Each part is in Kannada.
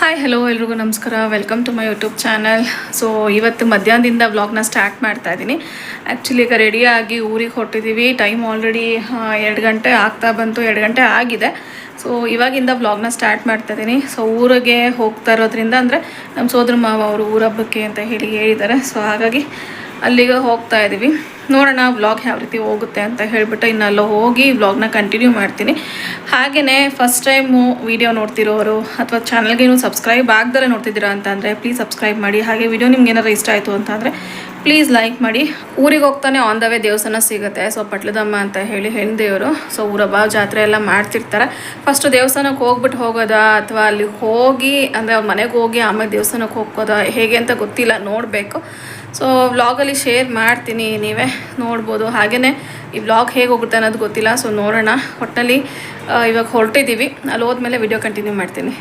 ಹಾಯ್ ಹಲೋ ಎಲ್ರಿಗೂ ನಮಸ್ಕಾರ. Welcome to my YouTube channel so ಇವತ್ತು ಮಧ್ಯಾಹ್ನದಿಂದ ವ್ಲಾಗ್ನ ಸ್ಟಾರ್ಟ್ ಮಾಡ್ತಾ ಇದ್ದೀನಿ. ಆ್ಯಕ್ಚುಲಿ ಈಗ ರೆಡಿಯಾಗಿ ಊರಿಗೆ ಹೊರಟಿದ್ದೀವಿ ಟೈಮ್ ಆಲ್ರೆಡಿ ಎರಡು ಗಂಟೆ ಆಗ್ತಾ ಬಂತು. ಎರಡು ಗಂಟೆ ಆಗಿದೆ. ಸೊ ಇವಾಗಿಂದ ವ್ಲಾಗ್ನ ಸ್ಟಾರ್ಟ್ ಮಾಡ್ತಾ ಇದ್ದೀನಿ. ಸೊ ಊರಿಗೆ ಹೋಗ್ತಾ ಇರೋದ್ರಿಂದ ಅಂದರೆ ನಮ್ಮ ಸೋದರ ಮಾವ ಅವರು ಊರ ಹಬ್ಬಕ್ಕೆ ಅಂತ ಹೇಳಿ ಹೇಳಿದ್ದಾರೆ. ಸೊ ಹಾಗಾಗಿ ಅಲ್ಲಿಗೆ ಹೋಗ್ತಾ ಇದ್ದೀವಿ ನೋಡೋಣ ವ್ಲಾಗ್ ಯಾವ ರೀತಿ ಹೋಗುತ್ತೆ ಅಂತ ಹೇಳಿಬಿಟ್ಟು ಇನ್ನು ಅಲ್ಲಿ ಹೋಗಿ ವ್ಲಾಗ್ನ ಕಂಟಿನ್ಯೂ ಮಾಡ್ತೀನಿ. ಹಾಗೆಯೇ ಫಸ್ಟ್ ಟೈಮು ವಿಡಿಯೋ ನೋಡ್ತಿರೋರು ಅಥವಾ ಚಾನಲ್ಗೆ ನೀವು ಸಬ್ಸ್ಕ್ರೈಬ್ ಆಗ್ದಲೇ ನೋಡ್ತಿದ್ದೀರಾ ಅಂತಂದರೆ ಪ್ಲೀಸ್ ಸಬ್ಸ್ಕ್ರೈಬ್ ಮಾಡಿ. ಹಾಗೆ ವಿಡಿಯೋ ನಿಮ್ಗೆ ಏನಾರು ಇಷ್ಟ ಆಯಿತು ಅಂತಂದರೆ ಪ್ಲೀಸ್ ಲೈಕ್ ಮಾಡಿ. ಊರಿಗೆ ಹೋಗ್ತಾನೆ ಆನ್ ದ ವೇ ದೇವಸ್ಥಾನ ಸಿಗುತ್ತೆ. ಸೊ ಪಟ್ಲದಮ್ಮ ಅಂತ ಹೇಳಿ ಹೆಣ್ದೇವರು ಸೊ ಊರಬ್ಬ ಜಾತ್ರೆ ಎಲ್ಲ ಮಾಡ್ತಿರ್ತಾರೆ. ಫಸ್ಟು ದೇವಸ್ಥಾನಕ್ಕೆ ಹೋಗ್ಬಿಟ್ಟು ಹೋಗೋದಾ ಅಥವಾ ಅಲ್ಲಿ ಹೋಗಿ, ಅಂದರೆ ಅವ್ರ ಮನೆಗೆ ಹೋಗಿ ಆಮೇಲೆ ದೇವಸ್ಥಾನಕ್ಕೆ ಹೋಗೋದಾ ಹೇಗೆ ಅಂತ ಗೊತ್ತಿಲ್ಲ, ನೋಡಬೇಕು. ಸೊ ವ್ಲಾಗಲ್ಲಿ ಶೇರ್ ಮಾಡ್ತೀನಿ ನೀವೇ ನೋಡ್ಬೋದು. ಹಾಗೆಯೇ ಈ ವ್ಲಾಗ್ ಹೇಗೆ ಹೋಗುತ್ತೆ ಅನ್ನೋದು ಗೊತ್ತಿಲ್ಲ ಸೊ ನೋಡೋಣ. ಒಟ್ಟಿನಲ್ಲಿ ಇವಾಗ ಹೊರಟಿದ್ದೀವಿ ಅಲ್ಲಿ ಹೋದ್ಮೇಲೆ ವಿಡಿಯೋ ಕಂಟಿನ್ಯೂ ಮಾಡ್ತೀನಿ.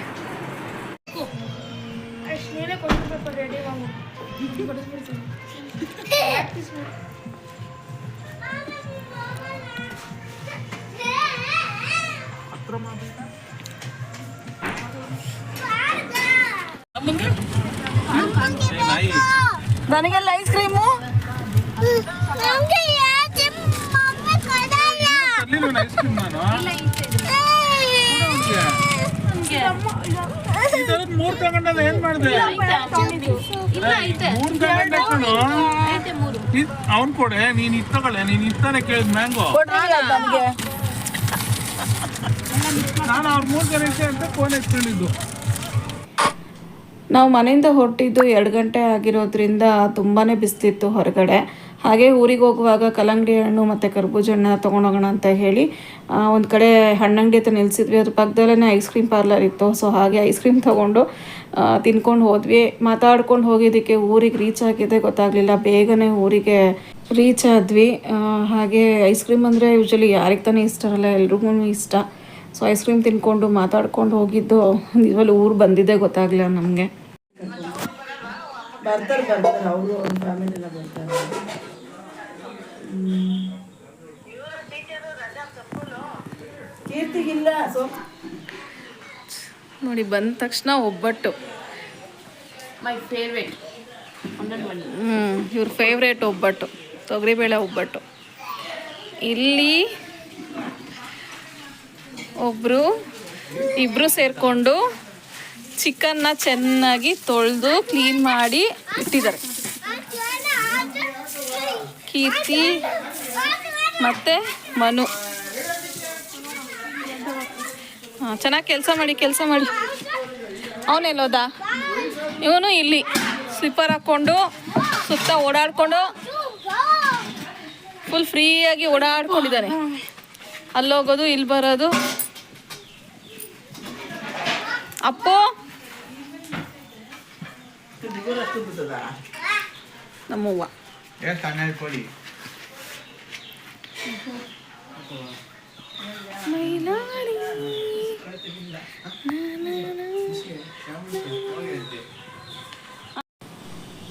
ನನಗೆಲ್ಲ ಐಸ್ ಕ್ರೀಮು ಮೂರ್ ತಗೊಂಡ ಏನ್ ಮಾಡಿದೆ? ಮೂರ್ ತಗೊಂಡು ಅವ್ನ್ ಅವನ್ ಕೊಡೆ ನೀನ್ ಇದ್ ತಗೊಳ್ಳೆ ನೀನ್ ಇತ್ತಾನೆ ಕೇಳಿದ್ ಮ್ಯಾಂಗೋ. ನನಗೆ. ನಾನು ಅವ್ರ ಮೂರ್ ಜನ ಅಂತ ಫೋನ್ ಎತ್ಕೊಂಡಿದ್ದು. ನಾವು ಮನೆಯಿಂದ ಹೊರಟಿದ್ದು ಎರಡು ಗಂಟೆ ಆಗಿರೋದ್ರಿಂದ ತುಂಬಾ ಬಿಸ್ತಿತ್ತು ಹೊರಗಡೆ. ಹಾಗೆ ಊರಿಗೆ ಹೋಗುವಾಗ ಕಲ್ಲಂಗಡಿ ಹಣ್ಣು ಮತ್ತು ಕರ್ಬೂಜ ಹಣ್ಣು ತೊಗೊಂಡೋಗೋಣ ಅಂತ ಹೇಳಿ ಒಂದು ಕಡೆ ಹಣ್ಣಂಗಡಿ ಹತ್ರ ನಿಲ್ಲಿಸಿದ್ವಿ ಅದ್ರ ಪಕ್ಕದಲ್ಲೇ ಐಸ್ ಕ್ರೀಮ್ ಪಾರ್ಲರ್ ಇತ್ತು. ಸೊ ಹಾಗೆ ಐಸ್ ಕ್ರೀಮ್ ತೊಗೊಂಡು ತಿನ್ಕೊಂಡು ಹೋದ್ವಿ. ಮಾತಾಡ್ಕೊಂಡು ಹೋಗಿದ್ದಕ್ಕೆ ಊರಿಗೆ ರೀಚ್ ಆಗಿದೆ ಗೊತ್ತಾಗಲಿಲ್ಲ. ಬೇಗನೆ ಊರಿಗೆ ರೀಚ್ ಆದ್ವಿ. ಹಾಗೆ ಐಸ್ ಕ್ರೀಮ್ ಅಂದರೆ ಯೂಶಲಿ ಯಾರಿಗೆ ತಾನೇ ಇಷ್ಟ ಇರಲ್ಲ ಎಲ್ರಿಗೂ ಇಷ್ಟ. ಸೊ ಐಸ್ ಕ್ರೀಮ್ ತಿನ್ಕೊಂಡು ಮಾತಾಡ್ಕೊಂಡು ಹೋಗಿದ್ದು ನಿಜವಲ್ಲಿ ಊರು ಬಂದಿದೆ ಗೊತ್ತಾಗಲಿಲ್ಲ ನಮಗೆ. ಬರ್ತಾರೆ ಬರ್ತಾರೆ. ಅವರು ಅವ್ರ ಫ್ಯಾಮಿಲಿ ಎಲ್ಲ ಬರ್ತಾರೆ. ಕೀರ್ತಿಗಿಲ್ಲ ಸೊ. ನೋಡಿ ಬಂದ ತಕ್ಷಣ ಒಬ್ಬಟ್ಟು. ಮೈ ಫೇವ್ರೇಟ್ ಹ್ಞೂ ಇವ್ರ ಫೇವ್ರೇಟ್ ಒಬ್ಬಟ್ಟು. ತೊಗರಿಬೇಳೆ ಒಬ್ಬಟ್ಟು. ಇಲ್ಲಿ ಒಬ್ಬರು ಇಬ್ಬರು ಸೇರಿಕೊಂಡು ಚಿಕನ್ನ ಚೆನ್ನಾಗಿ ತೊಳೆದು ಕ್ಲೀನ್ ಮಾಡಿ ಇಟ್ಟಿದ್ದಾರೆ. ಕೀರ್ತಿ ಮತ್ತು ಮನು. ಚೆನ್ನಾಗಿ ಕೆಲಸ ಮಾಡಿ ಕೆಲಸ ಮಾಡಿ. ಅವನೆಲ್ಲೋದ ಇವನು ಇಲ್ಲಿ. ಸ್ಲಿಪ್ಪರ್ ಹಾಕ್ಕೊಂಡು ಸುತ್ತ ಓಡಾಡ್ಕೊಂಡು ಫುಲ್ ಫ್ರೀಯಾಗಿ ಓಡಾಡ್ಕೊಂಡಿದ್ದಾನೆ. ಅಲ್ಲೋಗೋದು, ಇಲ್ಲಿ ಬರೋದು. ಅಪ್ಪು? ನಮ್ಮವ್ವ. ಮೈಲಾಡಿ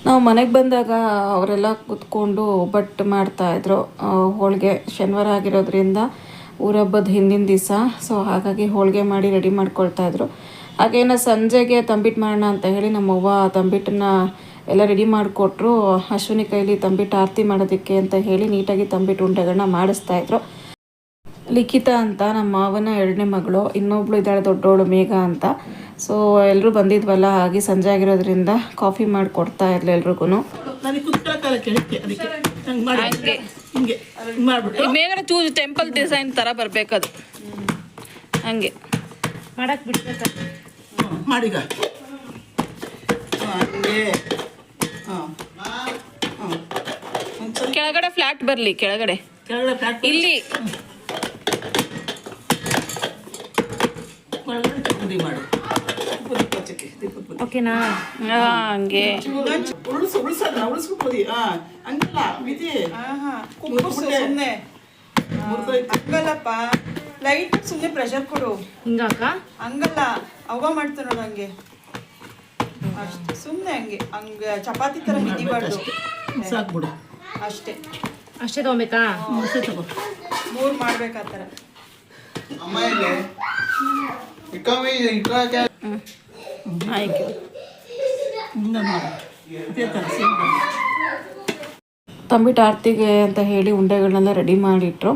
ನಾವು ಮನೆಗೆ ಬಂದಾಗ ಅವರೆಲ್ಲ ಕುತ್ಕೊಂಡು ಒಬ್ಬಟ್ಟು ಮಾಡ್ತಾಯಿದ್ರು ಹೋಳಿಗೆ ಶನಿವಾರ ಆಗಿರೋದ್ರಿಂದ ಊರಬ್ಬದ ಹಿಂದಿನ ದಿವಸ. ಸೊ ಹಾಗಾಗಿ ಹೋಳಿಗೆ ಮಾಡಿ ರೆಡಿ ಮಾಡ್ಕೊಳ್ತಾಯಿದ್ರು ಹಾಗೇನ ಸಂಜೆಗೆ ತಂಬಿಟ್ಟು ಮಾಡೋಣ ಅಂತ ಹೇಳಿ ನಮ್ಮವ್ವ ತಂಬಿಟ್ಟನ್ನ ಎಲ್ಲ ರೆಡಿ ಮಾಡಿಕೊಟ್ರು. ಅಶ್ವಿನಿ ಕೈಲಿ ತಂಬಿಟ್ಟು ಆರತಿ ಮಾಡೋದಕ್ಕೆ ಅಂತ ಹೇಳಿ ನೀಟಾಗಿ ತಂಬಿಟ್ಟು ಉಂಡೆಗಳನ್ನ ಮಾಡಿಸ್ತಾಯಿದ್ರು ಲಿಖಿತ ಅಂತ ನಮ್ಮ ಮಾವನ ಎರಡನೇ ಮಗಳು ಇನ್ನೊಬ್ಳು ಇದ್ದಾಳೆ ದೊಡ್ಡವಳು ಮೇಘ ಅಂತ. ಸೊ ಎಲ್ಲರೂ ಬಂದಿದ್ವಲ್ಲ ಹಾಗೆ ಸಂಜೆ ಆಗಿರೋದ್ರಿಂದ ಕಾಫಿ ಮಾಡಿ. ಕೊಡ್ತಾ ಇರ್ಲಿ ಎಲ್ರಿಗೂ ಮೇಘನ ಚೂಸ್ ಟೆಂಪಲ್ ಡಿಸೈನ್ ಥರ ಬರಬೇಕದು. ಹಂಗೆ. ಮಾಡಕ್ಕೆ ಬಿಡ್ಬೇಕು ಮಾಡೀಗ ಹಾಂ ಹಂಗೆ. ಹಾಂ. ಹಾಂ. ಕೆಳಗಡೆ ಫ್ಲಾಟ್ ಬರಲಿ ಕೆಳಗಡೆ. ಕೆಳಗಡೆ ಫ್ಲಾಟ್ ಇಲ್ಲಿ. ಒಳಗಡೆ ಚಕ್ಕುಡಿ ಮಾಡು. ಓಕೆನಾ? ಹಂಗೆ. ಉಳಿಸು ಉಳಿಸೋದನ್ನ ಹಾಂ ಹಂಗಲ್ಲ ಸುಮ್ಮನೆ ಹಂಗಲ್ಲಪ್ಪ. ಲೈಟ್ ಸುಮ್ಮನೆ ಪ್ರೆಷರ್ ಕೊಡು. ಹಿಂಗಾಕ? ಹಂಗಲ್ಲ ಅವ ಮಾಡ್ತಾನ ನೋಡು ಹಂಗೆ. ಅಷ್ಟೇ ಸುಮ್ಮನೆ ಹಂಗೆ ಹಂಗೆ ಚಪಾತಿ ಥರ ಮಿದಿಬಾರ್ದು. ಸಾಕ್ಬಿಡು ಅಷ್ಟೇ. ಅಷ್ಟೇ. ತಗೋಬೇಕಾ? ಅಷ್ಟೇ ತಗೋ. ಮೂರು ಮಾಡ್ಬೇಕು ಆ ಥರ ಆಯ್ತು. ತಂಬಿಟ್ಟು ಆರ್ತಿಗೆ ಅಂತ ಹೇಳಿ ಉಂಡೆಗಳನ್ನೆಲ್ಲ ರೆಡಿ ಮಾಡಿಟ್ರು.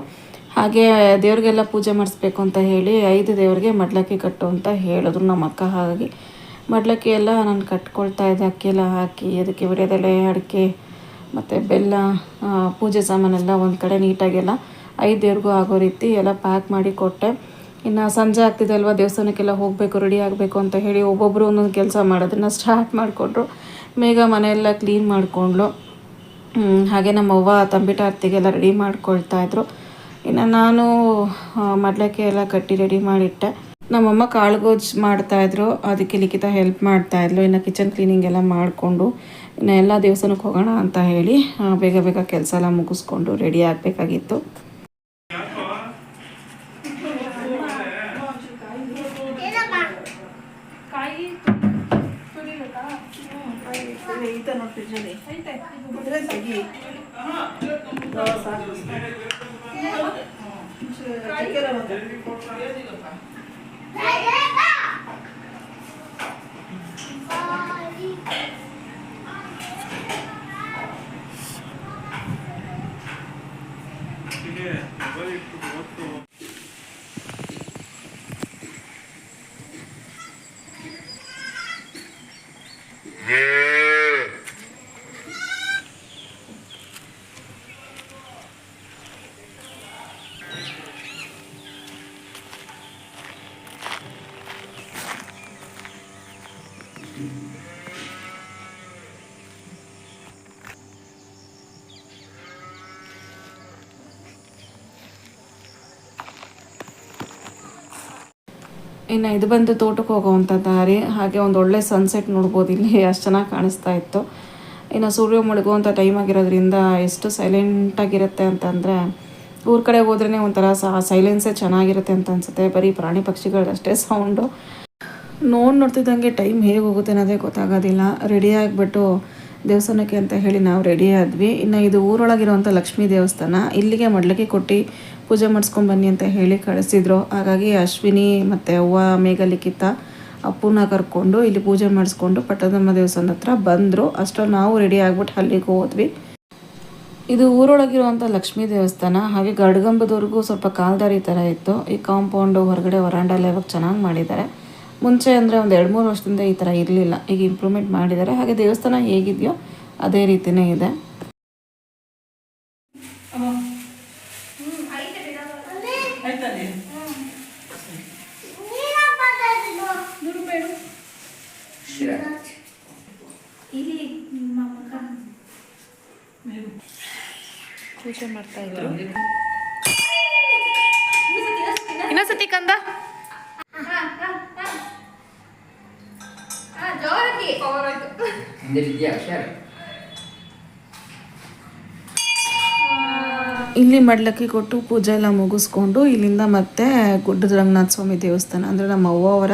ಹಾಗೆ ದೇವ್ರಿಗೆಲ್ಲ ಪೂಜೆ ಮಾಡಿಸ್ಬೇಕು ಅಂತ ಹೇಳಿ ಐದು ದೇವರಿಗೆ ಮಡ್ಲಕ್ಕಿ ಕಟ್ಟು ಅಂತ ಹೇಳಿದ್ರು ನಮ್ಮ ಅಕ್ಕ ಹಾಗಾಗಿ. ಮಡ್ಲಕ್ಕಿ ಎಲ್ಲ ನಾನು ಕಟ್ಕೊಳ್ತಾ ಇದ್ದೆ, ಅಕ್ಕಿ ಎಲ್ಲ ಹಾಕಿ, ಅದಕ್ಕೆ ವಿಡಿಯೋದೆಲೆ ಅಡಿಕೆ, ಮತ್ತು ಬೆಲ್ಲ ಪೂಜೆ ಸಾಮಾನೆಲ್ಲ ಒಂದು ಕಡೆ ನೀಟಾಗೆಲ್ಲ ಐದು ದೇವ್ರಿಗೂ ಆಗೋ ರೀತಿ ಎಲ್ಲ ಪ್ಯಾಕ್ ಮಾಡಿ ಕೊಟ್ಟೆ. ಇನ್ನು ಸಂಜೆ ಆಗ್ತಿದೆ ಅಲ್ವಾ, ದೇವಸ್ಥಾನಕ್ಕೆಲ್ಲ ಹೋಗಬೇಕು ರೆಡಿ ಆಗಬೇಕು ಅಂತ ಹೇಳಿ ಒಬ್ಬೊಬ್ಬರು ಒಂದೊಂದು ಕೆಲಸ ಮಾಡೋದನ್ನು ಸ್ಟಾರ್ಟ್ ಮಾಡಿಕೊಂಡ್ರು. ಬೇಗ ಮನೆಯೆಲ್ಲ ಕ್ಲೀನ್ ಮಾಡಿಕೊಂಡ್ಲು ಹಾಗೆ ನಮ್ಮ ಅವ್ವ ತಂಬಿಟ್ಟು ಆರತಿಗೆಲ್ಲ ರೆಡಿ ಮಾಡ್ಕೊಳ್ತಾ ಇದ್ರು. ಇನ್ನು ನಾನು ಮಡ್ಲಕ್ಕೆ ಎಲ್ಲ ಕಟ್ಟಿ ರೆಡಿ ಮಾಡಿಟ್ಟೆ ನಮ್ಮಮ್ಮ ಕಾಳುಗೋಜ್ ಮಾಡ್ತಾ ಮಾಡ್ತಾಯಿದ್ರು ಅದಕ್ಕೆ ಲಿಖಿತ ಹೆಲ್ಪ್ ಮಾಡ್ತಾಯಿದ್ಲು ಇನ್ನು ಕಿಚನ್ ಕ್ಲೀನಿಂಗ್ ಎಲ್ಲ ಮಾಡಿಕೊಂಡು ಇನ್ನು ಎಲ್ಲ ದೇವಸ್ಥಾನಕ್ಕೆ ಹೋಗೋಣ ಅಂತ ಹೇಳಿ ಬೇಗ ಬೇಗ ಕೆಲಸ ಎಲ್ಲ ಮುಗಿಸ್ಕೊಂಡು ರೆಡಿ ಆಗಬೇಕಾಗಿತ್ತು ಈತ ನೋಡಿ ಇನ್ನು ಇದು ಬಂದು ತೋಟಕ್ಕೆ ಹೋಗೋವಂಥ ದಾರಿ ಹಾಗೆ ಒಂದು ಒಳ್ಳೆ ಸನ್ಸೆಟ್ ನೋಡ್ಬೋದು ಇಲ್ಲಿ. ಅಷ್ಟು ಚೆನ್ನಾಗಿ ಕಾಣಿಸ್ತಾ ಇತ್ತು. ಇನ್ನು ಸೂರ್ಯ ಮುಳುಗುವಂಥ ಟೈಮ್ ಆಗಿರೋದ್ರಿಂದ ಎಷ್ಟು ಸೈಲೆಂಟಾಗಿರುತ್ತೆ ಅಂತಂದರೆ, ಊರ ಕಡೆ ಹೋದ್ರೇ ಒಂಥರ ಸೈಲೆನ್ಸೇ ಚೆನ್ನಾಗಿರುತ್ತೆ ಅಂತ ಅನ್ಸುತ್ತೆ. ಬರೀ ಪ್ರಾಣಿ ಪಕ್ಷಿಗಳಷ್ಟೇ ಸೌಂಡು ನೋಡಿ ನೋಡ್ತಿದ್ದಂಗೆ ಟೈಮ್ ಹೇಗೆ ಹೋಗುತ್ತೆ ಅನ್ನೋದೇ ಗೊತ್ತಾಗೋದಿಲ್ಲ. ರೆಡಿ ಆಗಿಬಿಟ್ಟು ದೇವಸ್ಥಾನಕ್ಕೆ ಅಂತ ಹೇಳಿ ನಾವು ರೆಡಿ ಆದ್ವಿ. ಇನ್ನು ಇದು ಊರೊಳಗಿರುವಂಥ ಲಕ್ಷ್ಮೀ ದೇವಸ್ಥಾನ, ಇಲ್ಲಿಗೆ ಮಡ್ಲಕ್ಕೆ ಕೊಟ್ಟು ಪೂಜೆ ಮಾಡಿಸ್ಕೊಂಡು ಬನ್ನಿ ಅಂತ ಹೇಳಿ ಕಳಿಸಿದ್ರು. ಹಾಗಾಗಿ ಅಶ್ವಿನಿ ಮತ್ತು ಅವ್ವ ಮೇಘಲಿಖಿತ ಅಪ್ಪನ ಕರ್ಕೊಂಡು ಇಲ್ಲಿ ಪೂಜೆ ಮಾಡಿಸ್ಕೊಂಡು ಪಟ್ಟದಮ್ಮ ದೇವಸ್ಥಾನದ ಹತ್ರ ಬಂದರು. ಅಷ್ಟರಲ್ಲಿ ನಾವು ರೆಡಿ ಆಗ್ಬಿಟ್ಟು ಅಲ್ಲಿಗೆ ಹೋದ್ವಿ. ಇದು ಊರೊಳಗಿರುವಂಥ ಲಕ್ಷ್ಮೀ ದೇವಸ್ಥಾನ. ಹಾಗೆ ಗಡ್ಗಂಬದವರೆಗೂ ಸ್ವಲ್ಪ ಕಾಲ್ದಾರಿ ಥರ ಇತ್ತು. ಈ ಕಾಂಪೌಂಡು ಹೊರಗಡೆ ವರಾಂಡ ಇವಾಗ ಚೆನ್ನಾಗಿ ಮಾಡಿದ್ದಾರೆ. ಮುಂಚೆ ಅಂದರೆ ಒಂದು ಎರಡು ಮೂರು ವರ್ಷದಿಂದ ಈ ಥರ ಇರಲಿಲ್ಲ. ಈಗ ಇಂಪ್ರೂವ್ಮೆಂಟ್ ಮಾಡಿದ್ದಾರೆ ಹಾಗೆ ದೇವಸ್ಥಾನ ಹೇಗಿದೆಯೋ ಅದೇ ರೀತಿಯೇ ಇದೆ. ಪೂಜೆ ಮಾಡ್ತಾ ಇದ್ರು. ಇಲ್ಲಿ ಮಡ್ಲಕ್ಕಿ ಕೊಟ್ಟು ಪೂಜೆ ಎಲ್ಲ ಮುಗಿಸ್ಕೊಂಡು ಇಲ್ಲಿಂದ ಮತ್ತೆ ಗುಡ್ಡದ ರಂಗನಾಥ ಸ್ವಾಮಿ ದೇವಸ್ಥಾನ ಅಂದರೆ ನಮ್ಮ ಅವ್ವ ಅವರ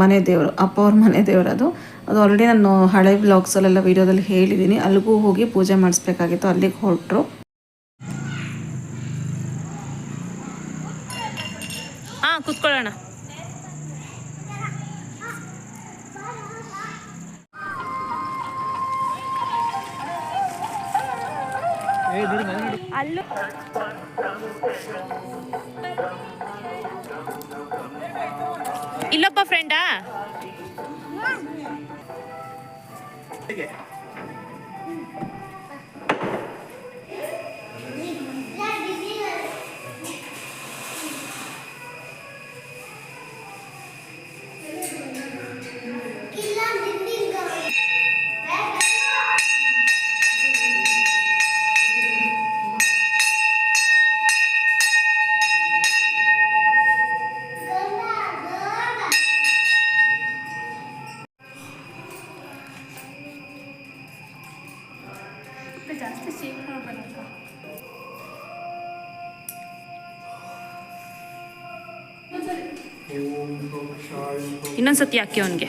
ಮನೆ ದೇವರು ಅಪ್ಪ ಅವ್ರ ಮನೆ ದೇವರು ಅದು. ಅದು ಆಲ್ರೆಡಿ ನಾನು ಹಳೆ ಬ್ಲಾಗ್ಸಲ್ಲೆಲ್ಲ ವೀಡಿಯೋದಲ್ಲಿ ಹೇಳಿದ್ದೀನಿ. ಅಲ್ಲಿಗೂ ಹೋಗಿ ಪೂಜೆ ಮಾಡಿಸ್ಬೇಕಾಗಿತ್ತು ಅಲ್ಲಿಗೆ ಹೊರಟರು. ಹಾಂ ಕೂತ್ಕೊಳ್ಳೋಣ. అల్లు ఇల్లొప్ప ఫ్రెండా ಇನ್ನೊಂದ್ಸತಿ ಯಾಕೆ ಅವನಿಗೆ.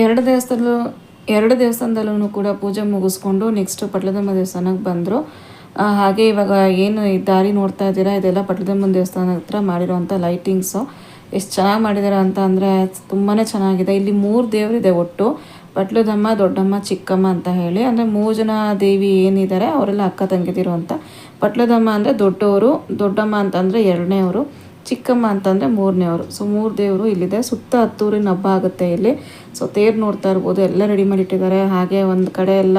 ಎರಡು ದೇವಸ್ಥಾನದಲ್ಲೂ ಎರಡು ದೇವಸ್ಥಾನದಲ್ಲೂ ಕೂಡ ಪೂಜೆ ಮುಗಿಸ್ಕೊಂಡು ನೆಕ್ಸ್ಟ್ ಪಟ್ಲದಮ್ಮ ದೇವಸ್ಥಾನಕ್ಕೆ ಬಂದರು. ಹಾಗೆ ಇವಾಗ ಏನು ದಾರಿ ನೋಡ್ತಾ ಇದ್ದೀರಾ, ಇದೆಲ್ಲ ಪಟ್ಲದಮ್ಮನ ದೇವಸ್ಥಾನ ಹತ್ರ ಮಾಡಿರೋವಂಥ ಲೈಟಿಂಗ್ಸು ಎಷ್ಟು ಚೆನ್ನಾಗಿ ಮಾಡಿದ್ದಾರೆ ಅಂತ ಅಂದರೆ ತುಂಬಾ ಚೆನ್ನಾಗಿದೆ. ಇಲ್ಲಿ ಮೂರು ದೇವರಿದೆ ಒಟ್ಟು. ಪಟ್ಲದಮ್ಮ, ದೊಡ್ಡಮ್ಮ, ಚಿಕ್ಕಮ್ಮ ಅಂತ ಹೇಳಿ. ಅಂದರೆ ಮೂರು ಜನ ದೇವಿ ಏನಿದ್ದಾರೆ ಅವರೆಲ್ಲ ಅಕ್ಕ ತಂಗಿದಿರು ಅಂತ. ಪಟ್ಲದಮ್ಮ ಅಂದರೆ ದೊಡ್ಡವರು ದೊಡ್ಡಮ್ಮ ಅಂತಂದರೆ ಎರಡನೇವರು, ಚಿಕ್ಕಮ್ಮ ಅಂತಂದರೆ ಮೂರನೇವರು. ಸೊ ಮೂರು ದೇವರು ಇಲ್ಲಿದೆ. ಸುತ್ತ ಹತ್ತೂರಿನ ಹಬ್ಬ ಆಗುತ್ತೆ ಇಲ್ಲಿ. ಸೊ ತೇರು ನೋಡ್ತಾ ಇರ್ಬೋದು. ಎಲ್ಲ ರೆಡಿ ಮಾಡಿಟ್ಟಿದ್ದಾರೆ. ಹಾಗೆ ಒಂದು ಕಡೆ ಎಲ್ಲ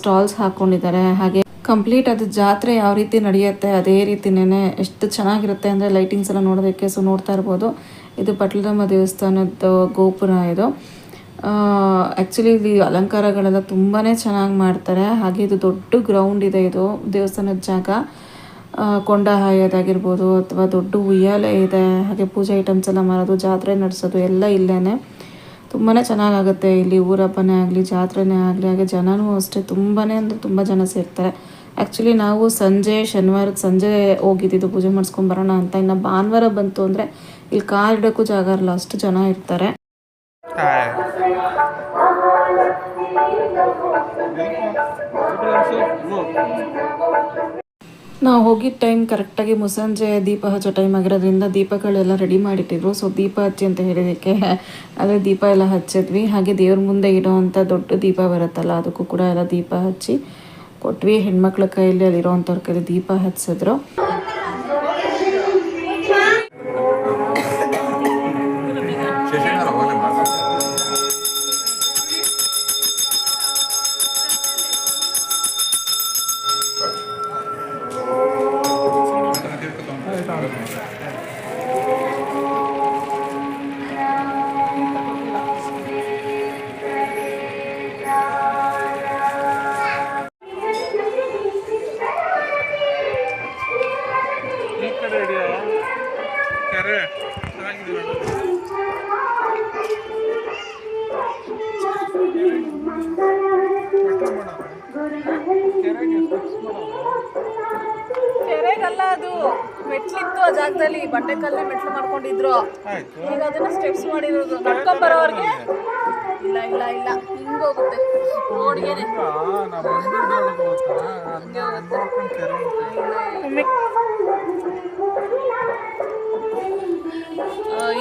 ಸ್ಟಾಲ್ಸ್ ಹಾಕ್ಕೊಂಡಿದ್ದಾರೆ ಹಾಗೆ ಕಂಪ್ಲೀಟ್ ಅದು ಜಾತ್ರೆ ಯಾವ ರೀತಿ ನಡೆಯುತ್ತೆ, ಅದೇ ರೀತಿನೇ ಎಷ್ಟು ಚೆನ್ನಾಗಿರುತ್ತೆ ಅಂದರೆ ಲೈಟಿಂಗ್ಸ್ ಎಲ್ಲ ನೋಡೋದಕ್ಕೆ ಸೊ ನೋಡ್ತಾ ಇರ್ಬೋದು. ಇದು ಪಟ್ಲದಮ್ಮ ದೇವಸ್ಥಾನದ ಗೋಪುರ ಇದು. ಆ್ಯಕ್ಚುಲಿ ಇಲ್ಲಿ ಅಲಂಕಾರಗಳೆಲ್ಲ ತುಂಬಾ ಚೆನ್ನಾಗಿ ಮಾಡ್ತಾರೆ. ಹಾಗೆ ಇದು ದೊಡ್ಡ ಗ್ರೌಂಡ್ ಇದೆ ಇದು, ದೇವಸ್ಥಾನದ ಜಾಗ. ಕೊಂಡ ಹಾಯೋದಾಗಿರ್ಬೋದು ಅಥವಾ ದೊಡ್ಡ ಉಯ್ಯಾಲೆ ಇದೆ. ಹಾಗೆ ಪೂಜೆ ಐಟಮ್ಸ್ ಎಲ್ಲ ಮಾರೋದು ಜಾತ್ರೆ ನಡೆಸೋದು ಎಲ್ಲ ಇಲ್ಲೇ ತುಂಬಾ ಚೆನ್ನಾಗಾಗುತ್ತೆ. ಇಲ್ಲಿ ಊರಪ್ಪನೇ ಆಗಲಿ, ಜಾತ್ರೆನೇ ಆಗಲಿ, ಹಾಗೆ ಜನನೂ ಅಷ್ಟೇ ತುಂಬಾ ಅಂದರೆ ತುಂಬ ಜನ ಸೇರ್ತಾರೆ. ಆ್ಯಕ್ಚುಲಿ ನಾವು ಸಂಜೆ ಶನಿವಾರದ ಸಂಜೆ ಹೋಗಿದ್ದಿದ್ದು ಪೂಜೆ ಮಾಡಿಸ್ಕೊಂಡು ಬರೋಣ ಅಂತ. ಇನ್ನು ಭಾನುವಾರ ಬಂತು ಅಂದರೆ ಇಲ್ಲಿ ಕಾರ್ ಇಡೋಕ್ಕೂ ಜಾಗ ಇರಲ್ಲ, ಅಷ್ಟು ಜನ ಇರ್ತಾರೆ. ನಾವು ಹೋಗಿದ್ದ ಟೈಮ್ ಕರೆಕ್ಟಾಗಿ ಮುಸಂಜೆ ದೀಪ ಹಚ್ಚೋ ಟೈಮ್ ಆಗಿರೋದ್ರಿಂದ ದೀಪಗಳೆಲ್ಲ ರೆಡಿ ಮಾಡಿಟ್ಟಿದ್ರು. ಸೊ ದೀಪ ಹಚ್ಚಿ ಅಂತ ಹೇಳಿದಕ್ಕೆ ಅದೇ ದೀಪ ಎಲ್ಲ ಹಚ್ಚಿದ್ವಿ. ಹಾಗೆ ದೇವ್ರ ಮುಂದೆ ಇರೋವಂಥ ದೊಡ್ಡ ದೀಪ ಬರುತ್ತಲ್ಲ, ಅದಕ್ಕೂ ಕೂಡ ಎಲ್ಲ ದೀಪ ಹಚ್ಚಿ ಕೊಟ್ವಿ. ಹೆಣ್ಮಕ್ಳ ಕೈಯಲ್ಲಿ ಅಲ್ಲಿರೋವಂಥವ್ರ ಕೈಲಿ ದೀಪ ಹಚ್ಚಿದ್ರು.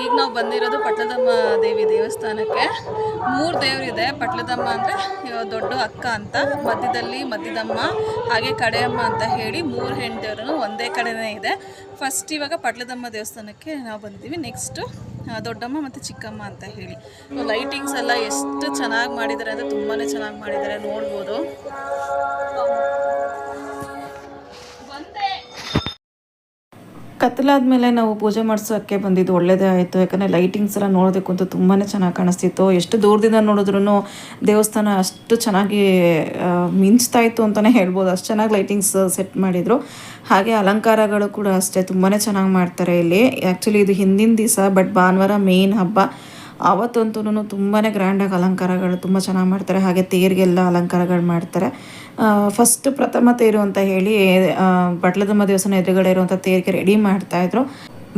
ಈಗ ನಾವು ಬಂದಿರೋದು ಪಟ್ಲದಮ್ಮ ದೇವಿ ದೇವಸ್ಥಾನಕ್ಕೆ. ಮೂರು ದೇವರಿದೆ ಪಟ್ಲದಮ್ಮ ಅಂದರೆ ದೊಡ್ಡ ಅಕ್ಕ ಅಂತ, ಮಧ್ಯದಲ್ಲಿ ಮಧ್ಯದಮ್ಮ, ಹಾಗೆ ಕಡೆಯಮ್ಮ ಅಂತ ಹೇಳಿ ಮೂರು ಹೆಣ್ಣು ಒಂದೇ ಕಡೆನೇ ಇದೆ. ಫಸ್ಟ್ ಇವಾಗ ಪಟ್ಲದಮ್ಮ ದೇವಸ್ಥಾನಕ್ಕೆ ನಾವು ಬಂದಿದ್ದೀವಿ. ನೆಕ್ಸ್ಟು ದೊಡ್ಡಮ್ಮ ಮತ್ತು ಚಿಕ್ಕಮ್ಮ ಅಂತ ಹೇಳಿ. ಲೈಟಿಂಗ್ಸ್ ಎಲ್ಲ ಎಷ್ಟು ಚೆನ್ನಾಗಿ ಮಾಡಿದ್ದಾರೆ ಅಂದರೆ ತುಂಬಾ ಚೆನ್ನಾಗಿ ಮಾಡಿದ್ದಾರೆ. ನೋಡ್ಬೋದು. ಕತ್ತಲಾದ್ಮೇಲೆ ನಾವು ಪೂಜೆ ಮಾಡಿಸೋಕ್ಕೆ ಬಂದಿದ್ದು ಒಳ್ಳೇದೇ ಆಯಿತು. ಯಾಕಂದರೆ ಲೈಟಿಂಗ್ಸ್ ಎಲ್ಲ ನೋಡೋದಕ್ಕಂತೂ ತುಂಬಾ ಚೆನ್ನಾಗಿ ಕಾಣಿಸ್ತಿತ್ತು. ಎಷ್ಟು ದೂರದಿಂದ ನೋಡಿದ್ರೂ ದೇವಸ್ಥಾನ ಅಷ್ಟು ಚೆನ್ನಾಗಿ ಮಿಂಚ್ತಾ ಇತ್ತು ಅಂತಲೇ ಹೇಳ್ಬೋದು. ಅಷ್ಟು ಚೆನ್ನಾಗಿ ಲೈಟಿಂಗ್ಸ್ ಸೆಟ್ ಮಾಡಿದರು. ಹಾಗೆ ಅಲಂಕಾರಗಳು ಕೂಡ ಅಷ್ಟೇ ತುಂಬಾ ಚೆನ್ನಾಗಿ ಮಾಡ್ತಾರೆ ಇಲ್ಲಿ. ಆ್ಯಕ್ಚುಲಿ ಇದು ಹಿಂದಿನ ದಿವಸ ಬಟ್ ಭಾನುವಾರ ಮೇನ್ ಹಬ್ಬ. ಆವತ್ತಂತೂ ತುಂಬಾ ಗ್ರ್ಯಾಂಡಾಗಿ ಅಲಂಕಾರಗಳು ತುಂಬ ಚೆನ್ನಾಗಿ ಮಾಡ್ತಾರೆ. ಹಾಗೆ ತೇರಿಗೆಲ್ಲ ಅಲಂಕಾರಗಳು ಮಾಡ್ತಾರೆ. ಫಸ್ಟ್ ಪ್ರಥಮ ತೇರು ಅಂತ ಹೇಳಿ ಬಟ್ಲದಮ್ಮ ದೇವಸ್ಥಾನ ಎದುರುಗಡೆ ಇರುವಂಥ ತೇರಿಗೆ ರೆಡಿ ಮಾಡ್ತಾಯಿದ್ರು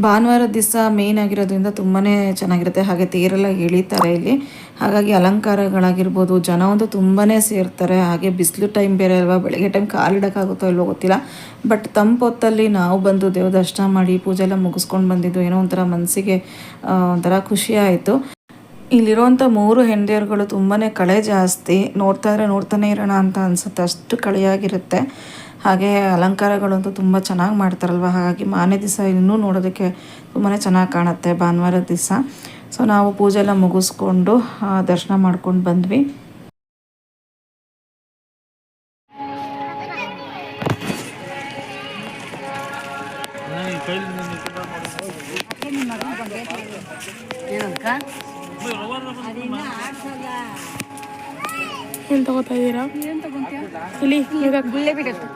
ಭಾನುವಾರ ದಿವಸ ಮೇಯ್ನ್ ಆಗಿರೋದ್ರಿಂದ ತುಂಬಾ ಚೆನ್ನಾಗಿರುತ್ತೆ. ಹಾಗೆ ತೇರೆಲ್ಲ ಎಳಿತಾರೆ ಇಲ್ಲಿ. ಹಾಗಾಗಿ ಅಲಂಕಾರಗಳಾಗಿರ್ಬೋದು, ಜನ ಒಂದು ತುಂಬಾ ಸೇರ್ತಾರೆ. ಹಾಗೆ ಬಿಸಿಲು ಟೈಮ್ ಬೇರೆ ಅಲ್ವಾ, ಬೆಳಗ್ಗೆ ಟೈಮ್ ಕಾಲಿಡೋಕ್ಕಾಗುತ್ತೋ ಇಲ್ವೋ ಗೊತ್ತಿಲ್ಲ. ಬಟ್ ತಂಪೊತ್ತಲ್ಲಿ ನಾವು ಬಂದು ದೇವ್ರ ದರ್ಶನ ಮಾಡಿ ಪೂಜೆ ಎಲ್ಲ ಮುಗಿಸ್ಕೊಂಡು ಬಂದಿದ್ದು ಏನೋ ಒಂಥರ ಮನಸ್ಸಿಗೆ ಒಂಥರ ಖುಷಿ ಆಯಿತು. ಇಲ್ಲಿರುವಂಥ ಮೂರು ಹೆಂಡತಿಯರುಗಳು ತುಂಬಾ ಕಳೆ ಜಾಸ್ತಿ. ನೋಡ್ತಾ ಇದ್ರೆ ನೋಡ್ತಾನೆ ಇರೋಣ ಅಂತ ಅನ್ಸುತ್ತೆ. ಅಷ್ಟು ಕಳೆಯಾಗಿರುತ್ತೆ. ಹಾಗೆ ಅಲಂಕಾರಗಳಂತೂ ತುಂಬ ಚೆನ್ನಾಗಿ ಮಾಡ್ತಾರಲ್ವ? ಹಾಗಾಗಿ ಮಾನೇ ದಿವಸ ಇನ್ನೂ ನೋಡೋದಕ್ಕೆ ತುಂಬಾ ಚೆನ್ನಾಗಿ ಕಾಣುತ್ತೆ ಭಾನುವಾರದ ದಿವಸ. ಸೊ ನಾವು ಪೂಜೆ ಎಲ್ಲ ಮುಗಿಸ್ಕೊಂಡು ದರ್ಶನ ಮಾಡ್ಕೊಂಡು ಬಂದ್ವಿ. ತಗೋತಾ ಇದ್ದೀರಾ? ಇಲ್ಲಿ ಈಗ ಗುಳ್ಳೆ ಬಿಡುತ್ತೆ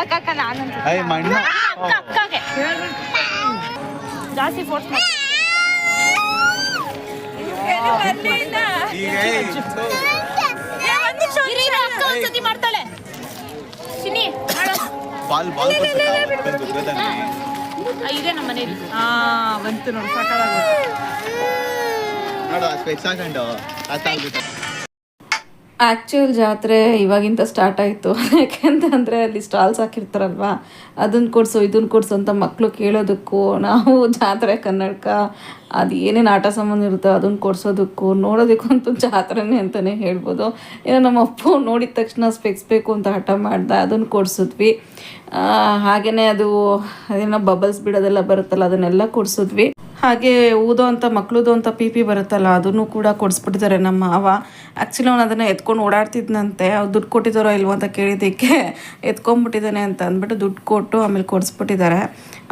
ಅಕ್ಕ ಅಕ್ಕ ಅಕ್ಕಗೆ. ಜಾಸ್ತಿ ಫೋರ್ಸ್ ಮಾಡಿ ಮಾಡ್ತಾಳೆ. ಬಾಲ್ ಬಾಲ್ ಇದೆ ನಮ್ಮ ಮನೇಲಿ. ಹಾ ಬಂತು ನೋಡಿ ಸಾಕಾಗ ನೋಡು ಸ್ಪೆಕ್ಸ್ ಹಾಕೊಂಡು ಅಷ್ಟಾಗ್ಬಿಟ್ಟು ಆ್ಯಕ್ಚುಯಲ್ ಜಾತ್ರೆ ಇವಾಗಿಂದ ಸ್ಟಾರ್ಟ್ ಆಯಿತು. ಯಾಕೆಂತಂದರೆ ಅಲ್ಲಿ ಸ್ಟಾಲ್ಸ್ ಹಾಕಿರ್ತಾರಲ್ವ? ಅದನ್ನು ಕೊಡಿಸು ಇದನ್ನು ಕೊಡಿಸು ಅಂತ ಮಕ್ಕಳು ಕೇಳೋದಕ್ಕೂ, ನಾವು ಜಾತ್ರೆ ಕನ್ನಡಕ, ಅದು ಏನೇನು ಆಟ ಸಾಮಾನು ಇರುತ್ತೋ ಅದನ್ನು ಕೊಡಿಸೋದಕ್ಕೂ ಅಂತೂ ಜಾತ್ರೆನೇ ಅಂತಲೇ ಹೇಳ್ಬೋದು. ಏನೋ ನಮ್ಮ ಅಪ್ಪ ನೋಡಿದ ತಕ್ಷಣ ಸ್ಪೆಕ್ಸ್ ಬೇಕು ಅಂತ ಆಟ ಮಾಡ್ದೆ ಅದನ್ನು ಕೊಡಿಸಿದ್ವಿ. ಹಾಗೆಯೇ ಅದು, ಅದೇನೋ ಬಬಲ್ಸ್ ಬಿಡೋದೆಲ್ಲ ಬರುತ್ತಲ್ಲ, ಅದನ್ನೆಲ್ಲ ಕೊಡಿಸಿದ್ವಿ. ಹಾಗೆ ಊದೋ ಅಂತ ಮಕ್ಳದು ಅಂತ ಪಿ ಪಿ ಬರುತ್ತಲ್ಲ, ಅದನ್ನು ಕೂಡ ಕೊಡಿಸ್ಬಿಟ್ಟಿದ್ದಾರೆ ನಮ್ಮ ಮಾವ. ಆ್ಯಕ್ಚುಲಿ ಅವನು ಅದನ್ನು ಎತ್ಕೊಂಡು ಓಡಾಡ್ತಿದ್ನಂತೆ. ಅವ್ರು ದುಡ್ಡು ಕೊಟ್ಟಿದ್ದಾರೋ ಇಲ್ವೋ ಅಂತ ಕೇಳಿದ್ದಕ್ಕೆ ಎತ್ಕೊಂಡ್ಬಿಟ್ಟಿದ್ದಾನೆ ಅಂತ ಅಂದ್ಬಿಟ್ಟು ದುಡ್ಡು ಕೊಟ್ಟು ಆಮೇಲೆ ಕೊಡಿಸ್ಬಿಟ್ಟಿದ್ದಾರೆ.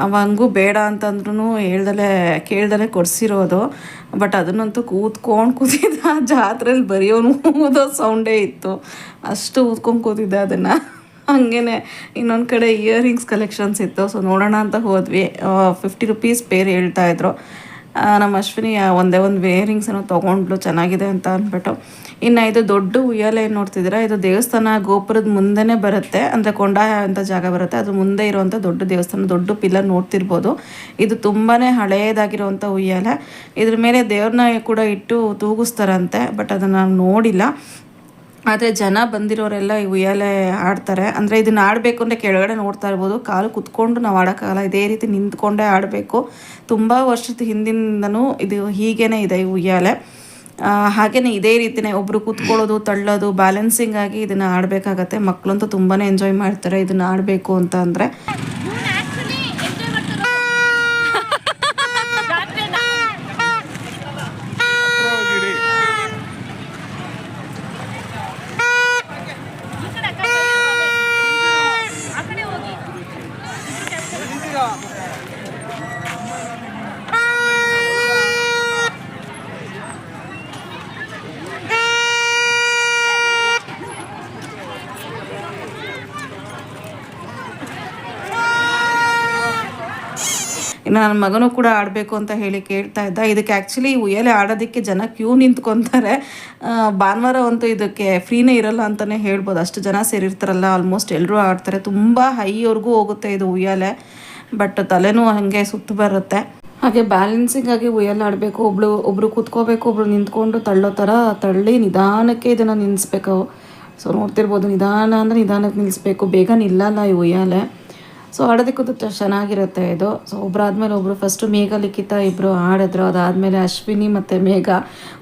ಅವ ಹಂಗೂ ಬೇಡ ಅಂತಂದ್ರೂ ಹೇಳ್ದಲೇ, ಕೇಳ್ದಲೇ ಕೊಡಿಸಿರೋದು. ಬಟ್ ಅದನ್ನಂತೂ ಕೂತ್ಕೊಂಡು ಕೂತಿದ್ದ. ಜಾತ್ರೆಯಲ್ಲಿ ಬರೆಯೋನು ಊದೋ ಸೌಂಡೇ ಇತ್ತು. ಅಷ್ಟು ಊದ್ಕೊಂಡು ಕೂತಿದ್ದೆ ಅದನ್ನು. ಹಂಗೇನೆ. ಇನ್ನೊಂದು ಕಡೆ ಇಯರಿಂಗ್ಸ್ ಕಲೆಕ್ಷನ್ಸ್ ಇತ್ತು. ಸೊ ನೋಡೋಣ ಅಂತ ಹೋದ್ವಿ. ಫಿಫ್ಟಿ ರುಪೀಸ್ ಪೇರ್ ಹೇಳ್ತಾ ಇದ್ರು. ನಮ್ಮ ಅಶ್ವಿನಿ ಒಂದೇ ಒಂದು ವೇರಿಂಗ್ಸನ್ನು ತೊಗೊಂಡ್ಲು. ಚೆನ್ನಾಗಿದೆ ಅಂತ ಅಂದ್ಬಿಟ್ಟು. ಇನ್ನು ಇದು ದೊಡ್ಡ ಉಯ್ಯಾಲೆ ಏನು ನೋಡ್ತಿದ್ದೀರಾ? ಇದು ದೇವಸ್ಥಾನ ಗೋಪುರದ ಮುಂದೆನೇ ಬರುತ್ತೆ. ಅಂದರೆ ಕೊಂಡಾಯ ಅಂತ ಜಾಗ ಬರುತ್ತೆ. ಅದು ಮುಂದೆ ಇರುವಂಥ ದೊಡ್ಡ ದೇವಸ್ಥಾನ, ದೊಡ್ಡ ಪಿಲ್ಲರ್ ನೋಡ್ತಿರ್ಬೋದು. ಇದು ತುಂಬಾ ಹಳೆಯದಾಗಿರುವಂಥ ಉಯ್ಯಾಲೆ. ಇದ್ರ ಮೇಲೆ ದೇವ್ರನ್ನ ಕೂಡ ಇಟ್ಟು ತೂಗಿಸ್ತಾರಂತೆ. ಬಟ್ ಅದನ್ನು ನೋಡಿಲ್ಲ. ಆದರೆ ಜನ ಬಂದಿರೋರೆಲ್ಲ ಈ ಉಯ್ಯಾಲೆ ಆಡ್ತಾರೆ. ಅಂದರೆ ಇದನ್ನು ಆಡಬೇಕು ಅಂದರೆ ಕೆಳಗಡೆ ನೋಡ್ತಾ ಇರ್ಬೋದು. ಕಾಲು ಕುತ್ಕೊಂಡು ನಾವು ಆಡೋಕ್ಕಾಗಲ್ಲ. ಇದೇ ರೀತಿ ನಿಂತ್ಕೊಂಡೇ ಆಡಬೇಕು. ತುಂಬ ವರ್ಷದ ಹಿಂದಿಂದನೂ ಇದು ಹೀಗೇ ಇದೆ ಈ ಉಯ್ಯಾಲೆ. ಹಾಗೆಯೇ ಇದೇ ರೀತಿನೇ ಒಬ್ಬರು ಕೂತ್ಕೊಳ್ಳೋದು, ತಳ್ಳೋದು ಬ್ಯಾಲೆನ್ಸಿಂಗ್ ಆಗಿ ಇದನ್ನು ಆಡಬೇಕಾಗತ್ತೆ. ಮಕ್ಕಳಂತೂ ತುಂಬಾ ಎಂಜಾಯ್ ಮಾಡ್ತಾರೆ ಇದನ್ನು ಆಡಬೇಕು ಅಂತ ಅಂದರೆ. ನನ್ನ ಮಗನೂ ಕೂಡ ಆಡಬೇಕು ಅಂತ ಹೇಳಿ ಕೇಳ್ತಾ ಇದ್ದ. ಇದಕ್ಕೆ ಆ್ಯಕ್ಚುಲಿ ಉಯ್ಯಾಲೆ ಆಡೋದಕ್ಕೆ ಜನ ಕ್ಯೂ ನಿಂತ್ಕೊತಾರೆ. ಭಾನುವಾರ ಅಂತೂ ಇದಕ್ಕೆ ಫ್ರೀನೇ ಇರಲ್ಲ ಅಂತಲೇ ಹೇಳ್ಬೋದು. ಅಷ್ಟು ಜನ ಸೇರಿರ್ತಾರಲ್ಲ ಆಲ್ಮೋಸ್ಟ್ ಎಲ್ಲರೂ ಆಡ್ತಾರೆ. ತುಂಬ ಹೈವರೆಗೂ ಹೋಗುತ್ತೆ ಇದು ಉಯ್ಯಾಲೆ. ಬಟ್ ತಲೆನೂ ಹಾಗೆ ಸುತ್ತು ಬರುತ್ತೆ. ಹಾಗೆ ಬ್ಯಾಲೆನ್ಸಿಂಗ್ ಆಗಿ ಉಯ್ಯಾಲೆ ಆಡಬೇಕು. ಒಬ್ಳು, ಒಬ್ರು ಕೂತ್ಕೋಬೇಕು, ಒಬ್ರು ನಿಂತ್ಕೊಂಡು ತಳ್ಳೋ ಥರ ತಳ್ಳಿ ನಿಧಾನಕ್ಕೆ ಇದನ್ನು ನಿಲ್ಲಿಸ್ಬೇಕು ಸೊ ನೋಡ್ತಿರ್ಬೋದು, ನಿಧಾನ ಅಂದರೆ ನಿಧಾನಕ್ಕೆ ನಿಲ್ಲಿಸ್ಬೇಕು ಬೇಗ ನಿಲ್ಲಲ್ಲ ಈ ಉಯ್ಯಾಲೆ. ಸೊ ಆಡೋದಕ್ಕೂ ಚೆನ್ನಾಗಿರುತ್ತೆ ಇದು. ಸೊ ಒಬ್ಬರಾದ್ಮೇಲೆ ಒಬ್ಬರು ಫಸ್ಟು ಮೇಘ ಲಿಖಿತ ಇಬ್ಬರು ಆಡಿದ್ರು. ಅದಾದಮೇಲೆ ಅಶ್ವಿನಿ ಮತ್ತು ಮೇಘ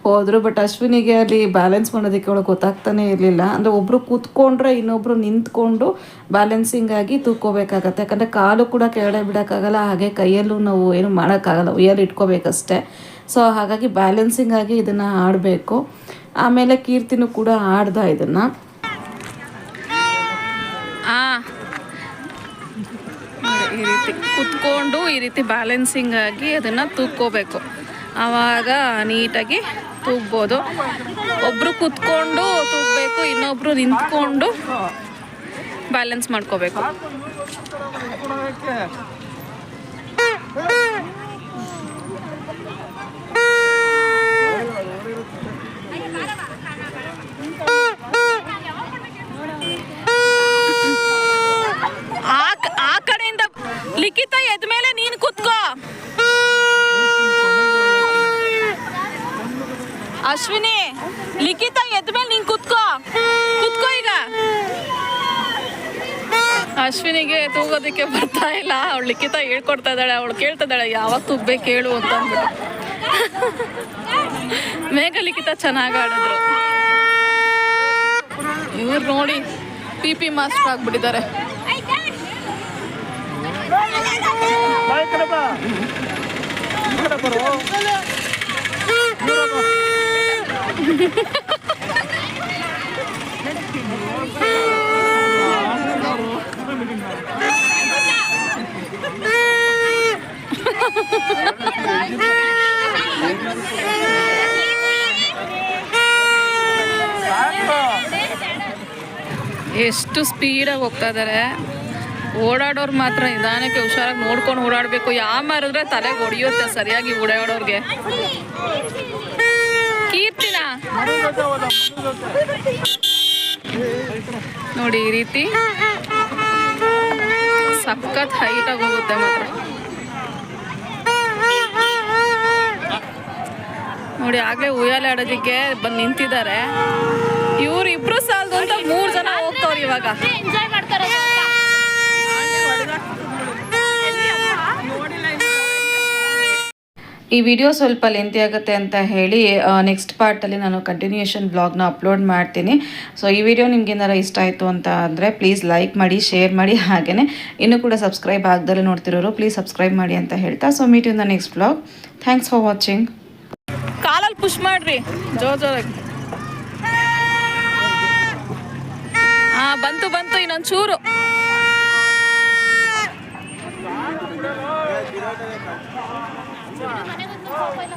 ಹೋದರು. ಬಟ್ ಅಶ್ವಿನಿಗೆ ಅಲ್ಲಿ ಬ್ಯಾಲೆನ್ಸ್ ಮಾಡೋದಕ್ಕೆ ಅವಳು ಗೊತ್ತಾಗ್ತಾನೇ ಇರಲಿಲ್ಲ. ಅಂದರೆ ಒಬ್ಬರು ಕೂತ್ಕೊಂಡ್ರೆ ಇನ್ನೊಬ್ಬರು ನಿಂತ್ಕೊಂಡು ಬ್ಯಾಲೆನ್ಸಿಂಗ್ ಆಗಿ ತೂಕೋಬೇಕಾಗತ್ತೆ. ಯಾಕಂದರೆ ಕಾಲು ಕೂಡ ಕೆಳಗಡೆ ಬಿಡೋಕ್ಕಾಗಲ್ಲ. ಹಾಗೆ ಕೈಯಲ್ಲೂ ನಾವು ಏನು ಮಾಡೋಕ್ಕಾಗಲ್ಲ. ಉಯ್ಯಲ್ಲಿ ಇಟ್ಕೋಬೇಕಷ್ಟೆ. ಸೊ ಹಾಗಾಗಿ ಬ್ಯಾಲೆನ್ಸಿಂಗ್ ಆಗಿ ಇದನ್ನು ಆಡಬೇಕು. ಆಮೇಲೆ ಕೀರ್ತಿನೂ ಕೂಡ ಆಡ್ದ ಇದನ್ನು. ಈ ರೀತಿ ಕುತ್ಕೊಂಡು ಈ ರೀತಿ ಬ್ಯಾಲೆನ್ಸಿಂಗ್ ಆಗಿ ಅದನ್ನು ತೂಕೋಬೇಕು. ಆವಾಗ ನೀಟಾಗಿ ತೂಗ್ಬೋದು. ಒಬ್ಬರು ಕುತ್ಕೊಂಡು ತೂಗಬೇಕು ಇನ್ನೊಬ್ಬರು ನಿಂತ್ಕೊಂಡು ಬ್ಯಾಲೆನ್ಸ್ ಮಾಡ್ಕೋಬೇಕು ಆ ಕ- ಆ ಕಡೆಯಿಂದ ಲಿಖಿತ ಎದ್ಮೇಲೆ ನೀನು ಕುತ್ಕೋ. ಅಶ್ವಿನಿ, ಲಿಖಿತ ಎದ್ಮೇಲೆ ನೀನು ಕುತ್ಕೋ. ಕುತ್ಕೋ ಈಗ. ಅಶ್ವಿನಿಗೆ ತೂಗೋದಕ್ಕೆ ಬರ್ತಾ ಇಲ್ಲ. ಅವಳು ಲಿಖಿತ ಹೇಳ್ಕೊಡ್ತಾ ಇದ್ದಾಳೆ. ಅವಳು ಕೇಳ್ತಾ ಇದ್ದಾಳೆ, ಯಾವಾಗ ತೂಗ್ಬೇಕು ಹೇಳು ಅಂತ ಅಂದ್ಬಿಟ್ಟು. ಮೇಘ ಲಿಖಿತ ಚೆನ್ನಾಗಿ ಆಡಿದ್ರು. ಇವ್ರು ನೋಡಿ ಪಿ ಪಿ ಮಾಸ್ಟರ್ ಆಗ್ಬಿಟ್ಟಿದ್ದಾರೆ ಎಷ್ಟು ಸ್ಪೀಡಾಗಿ ಹೋಗ್ತಾ ಇದ್ದಾರೆ ಓಡಾಡೋರು ಮಾತ್ರ ನಿಧಾನಕ್ಕೆ ಹುಷಾರಾಗಿ ನೋಡ್ಕೊಂಡು ಓಡಾಡಬೇಕು. ಯಾವ ಮಾರಿದ್ರೆ ತಲೆಗೆ ಹೊಡಿಯುತ್ತೆ ಸರಿಯಾಗಿ ಓಡಾಡೋರ್ಗೆ. ಜೊತೆ ನೋಡಿ ಈ ರೀತಿ ಸಖತ್ ಹೈಟಾಗಿ ಹೋಗುತ್ತೆ ಮಾತ್ರ. ನೋಡಿ ಆಗ್ಲೇ ಉಯ್ಯಾಲೆ ಆಡೋದಿಕ್ಕೆ ಬಂದು ನಿಂತಿದ್ದಾರೆ. ಇವ್ರು ಇಬ್ರು ಸಾಲದು ಅಂತ ಮೂರ್ ಜನ ಹೋಗ್ತವ್ರು ಇವಾಗ ಎಂಜಾಯ್ ಮಾಡ್ತಾರೆ ಈ ವಿಡಿಯೋ ಸ್ವಲ್ಪ ಲೆಂತಿ ಆಗುತ್ತೆ ಅಂತ ಹೇಳಿ ನೆಕ್ಸ್ಟ್ ಪಾರ್ಟಲ್ಲಿ ನಾನು ಕಂಟಿನ್ಯೂಷನ್ ಬ್ಲಾಗ್ನ ಅಪ್ಲೋಡ್ ಮಾಡ್ತೀನಿ. ಸೊ ಈ ವಿಡಿಯೋ ನಿಮ್ಗೆ ಏನಾರು ಇಷ್ಟ ಆಯಿತು ಅಂತ ಅಂದರೆ ಪ್ಲೀಸ್ ಲೈಕ್ ಮಾಡಿ ಶೇರ್ ಮಾಡಿ ಹಾಗೆಯೇ ಇನ್ನೂ ಕೂಡ ಸಬ್ಸ್ಕ್ರೈಬ್ ಆಗದಲ್ಲೇ ನೋಡ್ತಿರೋರು ಪ್ಲೀಸ್ ಸಬ್ಸ್ಕ್ರೈಬ್ ಮಾಡಿ ಅಂತ ಹೇಳ್ತಾ so meet in the next blog thanks for watching ಕಾಲಲ್ಲಿ ಪುಷ್ ಮಾಡ್ರಿ. ಜೋ ಜೋರಾಗಿ. ಹಾಂ ಬಂತು ಬಂತು, ಇನ್ನೊಂದು ಚೂರು. 会了